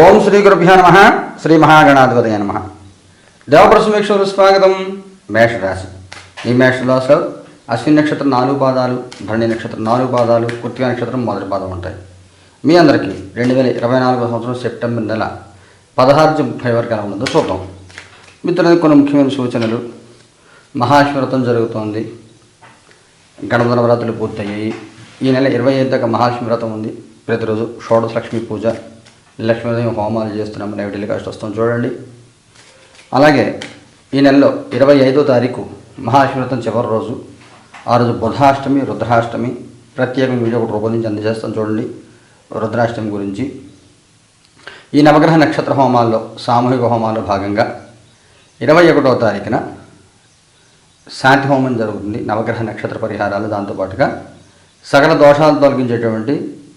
ఓం శ్రీ గురుభ్యో నమ. శ్రీ మహాగణాధిపతయ నమ. దేవప్రసమేశ్వరు స్వాగతం. మేషరాశి. ఈ మేషరాశిలో అశ్విని నక్షత్రం నాలుగు పాదాలు భరణి నక్షత్రం నాలుగు పాదాలు కృతిక నక్షత్రం మొదటి పాదం ఉంటాయి. మీ అందరికీ రెండు వేల ఇరవై నాలుగో సంవత్సరం సెప్టెంబర్ నెల పదహారు ముప్పై వరకు ఎలా ఉన్నదో చూద్దాం. మిత్రులకు కొన్ని ముఖ్యమైన సూచనలు. మహాశివరతం జరుగుతోంది. గణపతి నవరాత్రులు పూర్తయ్యాయి. ఈ నెల ఇరవై ఐదు దాకా మహాశివవ్రతం ఉంది. ప్రతిరోజు షోడశ లక్ష్మీ పూజ. లక్ష్మీదేవి హోమాలు చేస్తున్నాం అనేవి టెలికాస్ట్ వస్తాం చూడండి. అలాగే ఈ నెలలో ఇరవై ఐదో తారీఖు మహాశివవ్రతం చివరి రోజు ఆ రోజు బుధాష్టమి రుద్రాష్టమి ప్రత్యేక వీడియో ఒకటి రూపొందించి అందజేస్తాం చూడండి రుద్రాష్టమి గురించి. ఈ నవగ్రహ నక్షత్ర హోమాల్లో సామూహిక హోమాల్లో భాగంగా ఇరవై ఒకటో తారీఖున శాంతి హోమం జరుగుతుంది నవగ్రహ నక్షత్ర పరిహారాలు దాంతోపాటుగా సకల దోషాలు తొలగించేటువంటి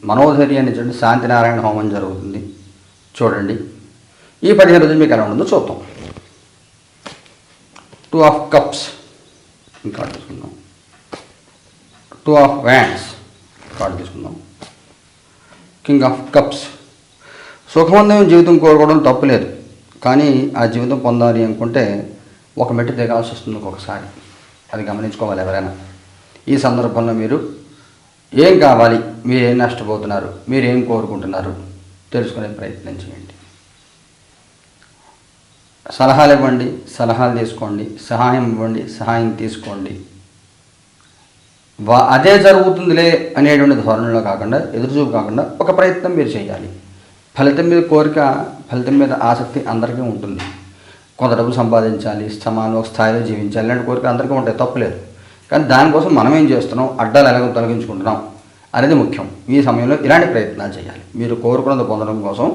మనోధైర్యాన్ని చూడండి శాంతి నారాయణ హోమం జరుగుతుంది. చూడండి. ఈ పదిహేను రోజులు మీకు ఎలా ఉంటుందో చూద్దాం. టూ ఆఫ్ కప్స్ కార్డు తీసుకుందాం. టూ ఆఫ్ వ్యాండ్స్ కార్డు తీసుకుందాం. కింగ్ ఆఫ్ కప్స్ సుఖవంతమైన జీవితం కోరుకోవడం తప్పులేదు కానీ ఆ జీవితం పొందాలి అనుకుంటే ఒక మెట్టు దిగాల్సి వస్తుంది ఒక్కొక్కసారి. అది గమనించుకోవాలి ఎవరైనా. ఈ సందర్భంలో మీరు ఏం కావాలి? మీరు ఏం నష్టపోతున్నారు? మీరు ఏం కోరుకుంటున్నారు? తెలుసుకునే ప్రయత్నం చేయండి. సలహాలు ఇవ్వండి సలహాలు తీసుకోండి సహాయం ఇవ్వండి సహాయం తీసుకోండి. వా అదే జరుగుతుందిలే అనేటువంటి ధోరణిలో కాకుండా ఎదురుచూపు కాకుండా ఒక ప్రయత్నం మీరు చేయాలి. ఫలితం మీద కోరిక ఫలితం మీద ఆసక్తి అందరికీ ఉంటుంది. కొంత డబ్బు సంపాదించాలి సమానం ఒక స్థాయిలో జీవించాలి ఇలాంటి కోరిక అందరికీ ఉంటాయి తప్పులేదు కానీ దానికోసం మనం ఏం చేస్తున్నాం? అడ్డాలు ఎలాగో తొలగించుకుంటున్నాం. అనేది ముఖ్యం. ఈ సమయంలో ఇలాంటి ప్రయత్నాలు చేయాలి. మీరు కోరుకున్నది పొందడం కోసం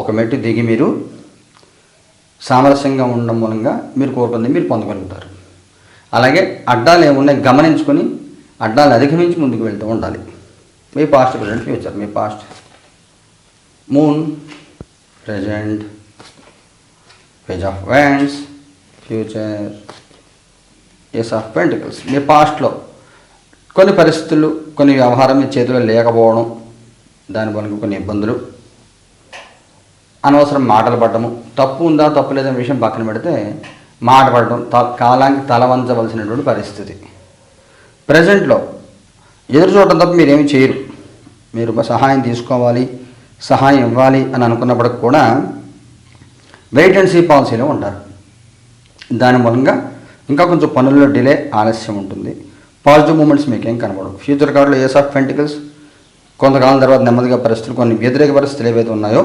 ఒక మెట్టు దిగి మీరు సామరస్యంగా ఉండడం మూలంగా మీరు కోరుకున్నది మీరు పొందగలుగుతారు. అలాగే అడ్డాలు ఏమున్నాయి గమనించుకొని అడ్డాలు అధిగమించి ముందుకు వెళ్తూ ఉండాలి. మీ past present future me past moon present page of wands future ace of pentacles మీ పాస్ట్లో కొన్ని పరిస్థితులు కొన్ని వ్యవహారం మీ చేతిలో లేకపోవడం దాని వల్ల కొన్ని ఇబ్బందులు అనవసరం మాటలు పడటము తప్పు ఉందా తప్పు లేదనే విషయం పక్కన పెడితే మాట పడటం త కాలానికి తలవంచవలసినటువంటి పరిస్థితి. ప్రజెంట్లో ఎదురు చూడటం తప్ప మీరేమి చేయరు. మీరు సహాయం తీసుకోవాలి సహాయం ఇవ్వాలి అని అనుకున్నప్పటికి కూడా వెయిట్ అండ్ సీ పాలసీలో ఉంటారు. దాని మూలంగా ఇంకా కొంచెం పనుల్లో డిలే ఆలస్యం ఉంటుంది. పాజిటివ్ మూమెంట్స్ మీకు ఏం కనబడవు. ఫ్యూచర్ కార్డులో ఏస్ ఆఫ్ పెంటికల్స్ కొంతకాలం తర్వాత నెమ్మదిగా పరిస్థితులు కొన్ని వ్యతిరేక పరిస్థితులు ఏవైతే ఉన్నాయో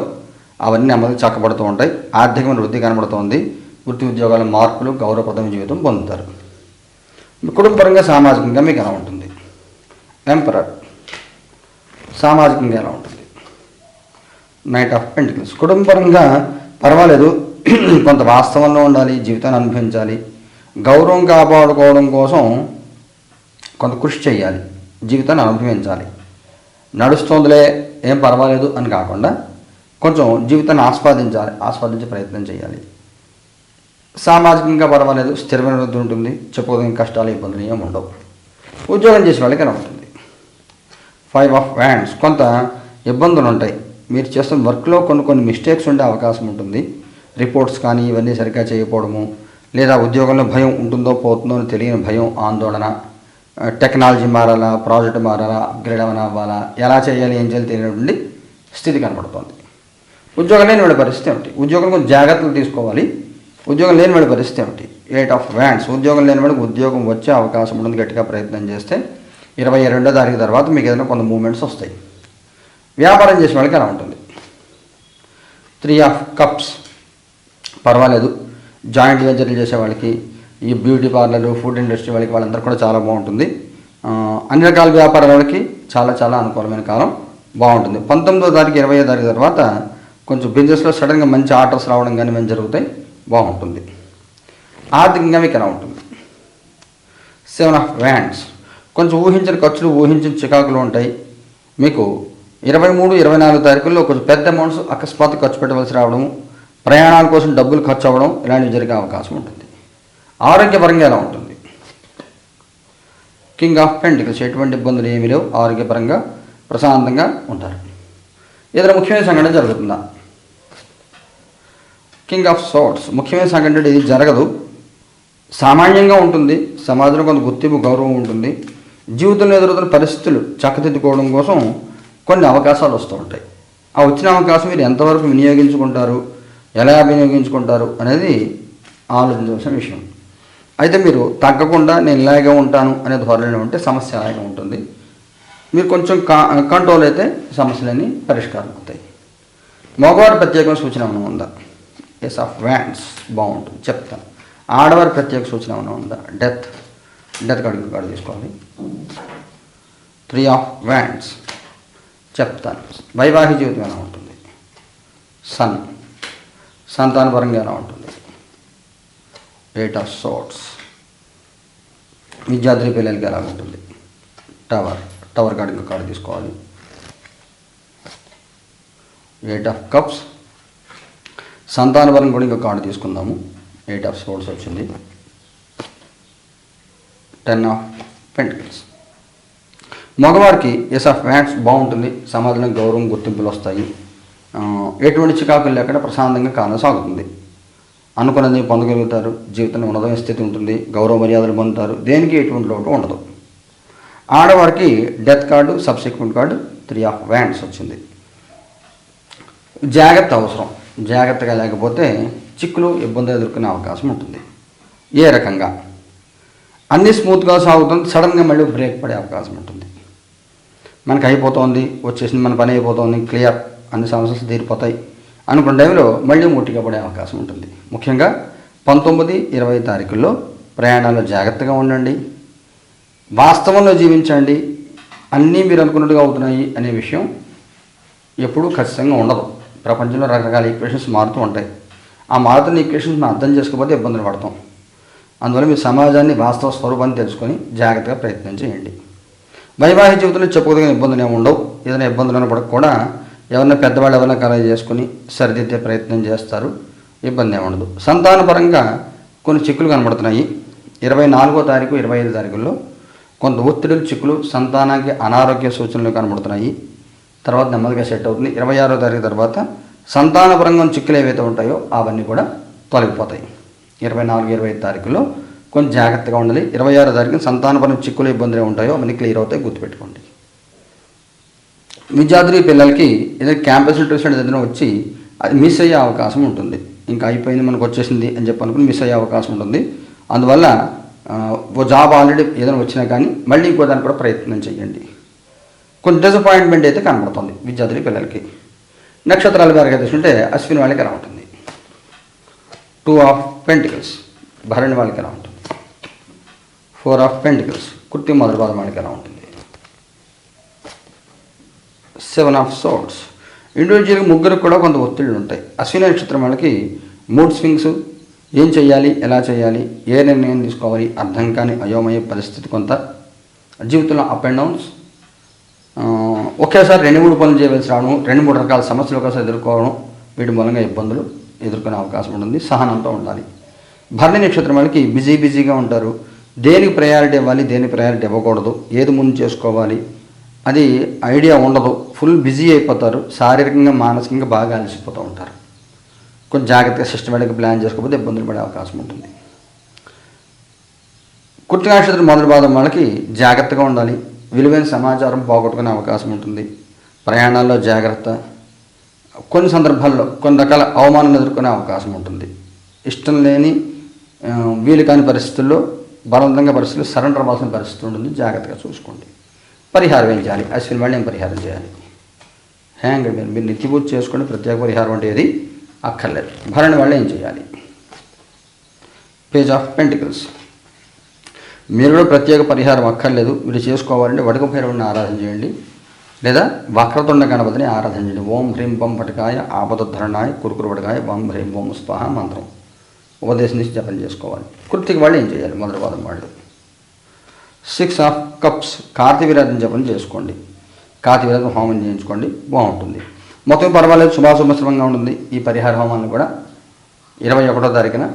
అవన్నీ నెమ్మదిగా చక్కబడుతూ ఉంటాయి. ఆర్థికమైన వృద్ధి కనబడుతోంది. వృత్తి ఉద్యోగాల మార్పులు గౌరవప్రదమైన జీవితం పొందుతారు. కుటుంబపరంగా సామాజికంగా మీకు ఎలా ఉంటుంది? ఎంపరర్ సామాజికంగా ఎలా ఉంటుంది? నైట్ ఆఫ్ పెంటికల్స్ కుటుంబపరంగా పర్వాలేదు. కొంత వాస్తవంలో ఉండాలి జీవితాన్ని అనుభవించాలి. గౌరవం కాపాడుకోవడం కోసం కొంత కృషి చేయాలి జీవితాన్ని అనుభవించాలి. నడుస్తోందిలే ఏం పర్వాలేదు అని కాకుండా కొంచెం జీవితాన్ని ఆస్వాదించాలి ఆస్వాదించే ప్రయత్నం చేయాలి సామాజికంగా పర్వాలేదు స్థిరమైన వృద్ధి ఉంటుంది చెప్పుకోదగిన కష్టాలు ఇబ్బందులు ఏమి ఉండవు. ఉద్యోగం చేసే వాళ్ళకి ఉంటుంది? ఫైవ్ ఆఫ్ వ్యాండ్స్ కొంత ఇబ్బందులు ఉంటాయి. మీరు చేస్తున్న వర్క్లో కొన్ని కొన్ని మిస్టేక్స్ ఉండే అవకాశం ఉంటుంది. రిపోర్ట్స్ కానీ ఇవన్నీ సరిగ్గా చేయకపోవడము లేదా ఉద్యోగంలో భయం ఉంటుందో పోతుందో అని తెలియని భయం ఆందోళన టెక్నాలజీ మారాలా ప్రాజెక్ట్ మారాలా అప్గ్రేడ్ ఏమైనా అవ్వాలా ఎలా చేయాలి ఏం చేయాలి తెలియనటువంటి స్థితి కనబడుతోంది. ఉద్యోగం లేని వాడి పరిస్థితి ఏమిటి? ఉద్యోగం కొంచెం జాగ్రత్తలు తీసుకోవాలి. ఉద్యోగం లేని వాడి పరిస్థితి ఏమిటి? ఎయిట్ ఆఫ్ వ్యాండ్స్ ఉద్యోగం లేని వాడికి ఉద్యోగం వచ్చే అవకాశం ఉంటుంది. గట్టిగా ప్రయత్నం చేస్తే ఇరవై రెండో తారీఖు తర్వాత మీకు ఏదైనా కొంత మూమెంట్స్ వస్తాయి. వ్యాపారం చేసే వాళ్ళకి ఎలా ఉంటుంది? త్రీ ఆఫ్ కప్స్ పర్వాలేదు. జాయింట్ వెంచర్లు చేసే వాళ్ళకి ఈ బ్యూటీ పార్లర్ ఫుడ్ ఇండస్ట్రీ వాళ్ళకి వాళ్ళందరూ కూడా చాలా బాగుంటుంది. అన్ని రకాల వ్యాపారాల వాళ్ళకి చాలా చాలా అనుకూలమైన కాలం బాగుంటుంది. పంతొమ్మిదో తారీఖు ఇరవై తారీఖు తర్వాత కొంచెం బిజినెస్లో సడన్గా మంచి ఆర్డర్స్ రావడం కానీ మంచి జరుగుతాయి బాగుంటుంది. ఆర్థికంగా మీకు ఎలా ఉంటుంది? సెవెన్ ఆఫ్ వ్యాండ్స్ కొంచెం ఊహించిన ఖర్చులు ఊహించిన చికాకులు ఉంటాయి. మీకు ఇరవై మూడు ఇరవై నాలుగు తారీఖుల్లో కొంచెం పెద్ద అమౌంట్స్ అకస్మాత్తు ఖర్చు పెట్టవలసి రావడం ప్రయాణాల కోసం డబ్బులు ఖర్చు అవ్వడం ఇలాంటివి జరిగే అవకాశం ఉంటుంది. ఆరోగ్యపరంగా ఎలా ఉంటుంది? కింగ్ ఆఫ్ పెంటికల్స్ ఎటువంటి ఇబ్బందులు ఏమీ లేవు. ఆరోగ్యపరంగా ప్రశాంతంగా ఉంటారు. ఏదైనా ముఖ్యమైన సంఘటన జరుగుతుందా? కింగ్ ఆఫ్ సోట్స్ ముఖ్యమైన సంఘటన ఇది జరగదు. సామాన్యంగా ఉంటుంది. సమాజంలో కొంత గుర్తింపు గౌరవం ఉంటుంది. జీవితంలో ఎదురవుతున్న పరిస్థితులు చక్కదిద్దుకోవడం కోసం కొన్ని అవకాశాలు వస్తూ ఉంటాయి. ఆ వచ్చిన అవకాశం మీరు ఎంతవరకు వినియోగించుకుంటారు? ఎలా వినియోగించుకుంటారు? అనేది ఆలోచించవలసిన విషయం. అయితే మీరు తగ్గకుండా నేను ఇలాగే ఉంటాను అనే ధోరణిలో ఉంటే సమస్య అలాగే ఉంటుంది. మీరు కొంచెం కా కంట్రోల్ అయితే సమస్యలన్నీ పరిష్కారం అవుతాయి. మగవారి ప్రత్యేకమైన సూచన ఏమైనా ఉందా? ఎస్ ఆఫ్ వ్యాండ్స్ బాగుంటుంది చెప్తాను ఆడవారి ప్రత్యేక సూచన ఏమైనా ఉందా? డెత్ డెత్ కార్డు కార్డు తీసుకోవాలి. త్రీ ఆఫ్ వ్యాండ్స్ చెప్తాను వైవాహిక జీవితం ఎలా ఉంటుంది? సన్ సంతానపరంగా ఎలా ఉంటుంది? ఎయిట్ ఆఫ్ సోట్స్ విద్యార్థుల పిల్లలకి ఎలా ఉంటుంది? టవర్ టవర్ కార్డు ఇంకా కార్డు తీసుకోవాలి. ఎయిట్ ఆఫ్ కప్స్ సంతానపరం కూడా ఇంకా కార్డు తీసుకుందాము. ఎయిట్ ఆఫ్ సోర్స్ వచ్చింది. టెన్ ఆఫ్ పెంటికల్స్ మగవారికి ఎస్ ఆఫ్ వ్యాట్స్ బాగుంటుంది. సమాజంలో గౌరవం గుర్తింపులు వస్తాయి. ఎటువంటి చికాకులు లేకుండా ప్రశాంతంగా కాలం సాగుతుంది. అనుకున్నది పొందగలుగుతారు. జీవితంలో ఉన్నతమైన స్థితి ఉంటుంది. గౌరవ మర్యాదలు పొందుతారు. దేనికి ఎటువంటి లోటు ఉండదు. ఆడవారికి death card subsequent card three of wands వచ్చింది. జాగ్రత్త అవసరం. జాగ్రత్తగా లేకపోతే చిక్కులు ఇబ్బంది ఎదుర్కొనే అవకాశం ఉంటుంది. ఏ రకంగా? అన్నీ స్మూత్గా సాగుతుంది. సడన్గా మళ్ళీ బ్రేక్ పడే అవకాశం ఉంటుంది. మనకు అయిపోతుంది. వచ్చేసింది మన పని అయిపోతుంది. క్లియర్. అన్ని సమస్యలు తీరిపోతాయి. అనుకున్న టైంలో మళ్ళీ ముట్టిగా పడే అవకాశం ఉంటుంది. ముఖ్యంగా పంతొమ్మిది ఇరవై తారీఖుల్లో ప్రయాణాల్లో జాగ్రత్తగా ఉండండి. వాస్తవంలో జీవించండి. అన్నీ మీరు అనుకున్నట్టుగా అవుతున్నాయి అనే విషయం ఎప్పుడూ ఖచ్చితంగా ఉండదు. ప్రపంచంలో రకరకాల ఈక్వేషన్స్ మారుతూ ఉంటాయి. ఆ మారుతున్న ఈక్వేషన్స్ మనం అర్థం చేసుకోకపోతే ఇబ్బందులు పడతాం. అందువల్ల మీ సమాజాన్ని వాస్తవ స్వరూపాన్ని తెలుసుకొని జాగ్రత్తగా ప్రయత్నం చేయండి. వైవాహిక జీవితంలో చెప్పుకోదగిన ఇబ్బందులు ఏమి ఉండవు. ఏదైనా ఇబ్బందులు ఉన్నప్పటికి కూడా ఎవరైనా పెద్దవాళ్ళు ఎవరైనా కలగ చేసుకుని సరిదిద్దే ప్రయత్నం చేస్తారు ఇబ్బంది ఏమి ఉండదు. సంతానపరంగా కొన్ని చిక్కులు కనబడుతున్నాయి. ఇరవై నాలుగో తారీఖు ఇరవై ఐదు తారీఖుల్లో కొంత ఒత్తిడులు చిక్కులు సంతానానికి అనారోగ్య సూచనలు కనబడుతున్నాయి. తర్వాత నెమ్మదిగా సెట్ అవుతుంది. ఇరవై ఆరో తారీఖు తర్వాత సంతానపరంగా ఉన్న చిక్కులు ఏవైతే ఉంటాయో అవన్నీ కూడా తొలగిపోతాయి. ఇరవై నాలుగు ఇరవై ఐదు తారీఖులో కొంచెం జాగ్రత్తగా ఉండాలి. ఇరవై ఆరో తారీఖున సంతానపరం చిక్కులు ఇబ్బందులు ఉంటాయో అవన్నీ క్లియర్ అవుతాయి. గుర్తుపెట్టుకోండి. విద్యార్థులు పిల్లలకి ఏదైనా క్యాంపస్ ఇంటర్వ్యూస్ ఏదైనా వచ్చి అది మిస్ అయ్యే అవకాశం ఉంటుంది. ఇంకా అయిపోయింది మనకు వచ్చేసింది అని చెప్పి అనుకుని మిస్ అయ్యే అవకాశం ఉంటుంది. అందువల్ల ఓ జాబ్ ఆల్రెడీ ఏదైనా వచ్చినా కానీ మళ్ళీ ఇంకో దానికి కూడా ప్రయత్నం చేయండి. కొంచెం డిసప్పాయింట్మెంట్ అయితే కనబడుతుంది విద్యార్థుల పిల్లలకి. నక్షత్రాల వారికి తీసుకుంటే అశ్విని వాళ్ళకి ఎలా ఉంటుంది టూ ఆఫ్ పెంటికల్స్ భరణి వాళ్ళకి ఎలా ఉంటుంది ఫోర్ ఆఫ్ పెంటికల్స్ కుర్తి మొదటి వాళ్ళకి ఎలా ఉంటుంది సెవెన్ ఆఫ్ సోట్స్ ఇండివిజువల్గా ముగ్గురు కూడా కొంత ఒత్తిళ్ళు ఉంటాయి. అశ్విని నక్షత్రం వాళ్ళకి మూడ్ స్వింగ్స్ ఏం చేయాలి ఎలా చేయాలి ఏ నిర్ణయం తీసుకోవాలి అర్థం కాని అయోమయ పరిస్థితి కొంత జీవితంలో అప్ అండ్ డౌన్స్ ఒకేసారి రెండు మూడు పనులు చేయవలసి రావడం రెండు మూడు రకాల సమస్యలు ఒకసారి ఎదుర్కోవడం వీటి మూలంగా ఇబ్బందులు ఎదుర్కొనే అవకాశం ఉంటుంది సహనంతో ఉండాలి. భరణి నక్షత్రం వాళ్ళకి బిజీ బిజీగా ఉంటారు. దేనికి ప్రయారిటీ ఇవ్వాలి దేనికి ప్రయారిటీ ఇవ్వకూడదు ఏది ముందు చేసుకోవాలి అది ఐడియా ఉండదు. ఫుల్ బిజీ అయిపోతారు. శారీరకంగా మానసికంగా బాగా అలసిపోతూ ఉంటారు. కొంచెం జాగ్రత్తగా సిస్టమేటిక్గా ప్లాన్ చేసుకోకపోతే ఇబ్బందులు పడే అవకాశం ఉంటుంది. కృతి మొదటి పాదం వాళ్ళకి జాగ్రత్తగా ఉండాలి. విలువైన సమాచారం పోగొట్టుకునే అవకాశం ఉంటుంది. ప్రయాణాల్లో జాగ్రత్త. కొన్ని సందర్భాల్లో కొన్ని రకాల అవమానాలు ఎదుర్కొనే అవకాశం ఉంటుంది. ఇష్టం లేని వీలు కాని పరిస్థితుల్లో బలవంతంగా పరిస్థితులు సరెండర్ అవ్వాల్సిన పరిస్థితి ఉంటుంది. జాగ్రత్తగా చూసుకోండి. పరిహారం ఏం చేయాలి? అశ్విని వాళ్ళు ఏం పరిహారం చేయాలి? హ్యాంగ్ మీరు మీరు నిత్యపూజ చేసుకుని ప్రత్యేక పరిహారం అంటే ఏది అక్కర్లేదు. భరణి వాళ్ళు ఏం చేయాలి? Page of pentacles. మీరు కూడా ప్రత్యేక పరిహారం అక్కర్లేదు. మీరు చేసుకోవాలంటే వడక భైరవుని ఆరాధన చేయండి. లేదా వక్రతుండ గణపతిని ఆరాధన చేయండి. ఓం హ్రీం బం పటకాయ ఆపదధరణాయ కురుకురు పటకాయ ఓం హ్రీం ఓం స్వాహ మంత్రం. ఉపదేశం నుంచి జపం చేసుకోవాలి. కృతికి వాళ్ళు ఏం చేయాలి? మొదటి వాదం వాళ్ళు. సిక్స్ ఆఫ్ కప్స్ కార్తీ విరాధన జపం చేసుకోండి. కార్తీ విరాధన హోమం చేయించుకోండి బాగుంటుంది. మొత్తం పర్వాలేదు శుభాశుభశ్రమంగా ఉంటుంది. ఈ పరిహార హోమాన్ని కూడా ఇరవై ఒకటో తారీఖున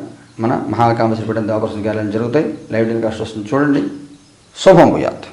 మన మహాకామేశ్వరపేట దేవపరసం గాయాలను జరుగుతాయి. లైవ్ టెలికాస్ట్ వస్తుంది చూడండి. శుభం భూయాత్.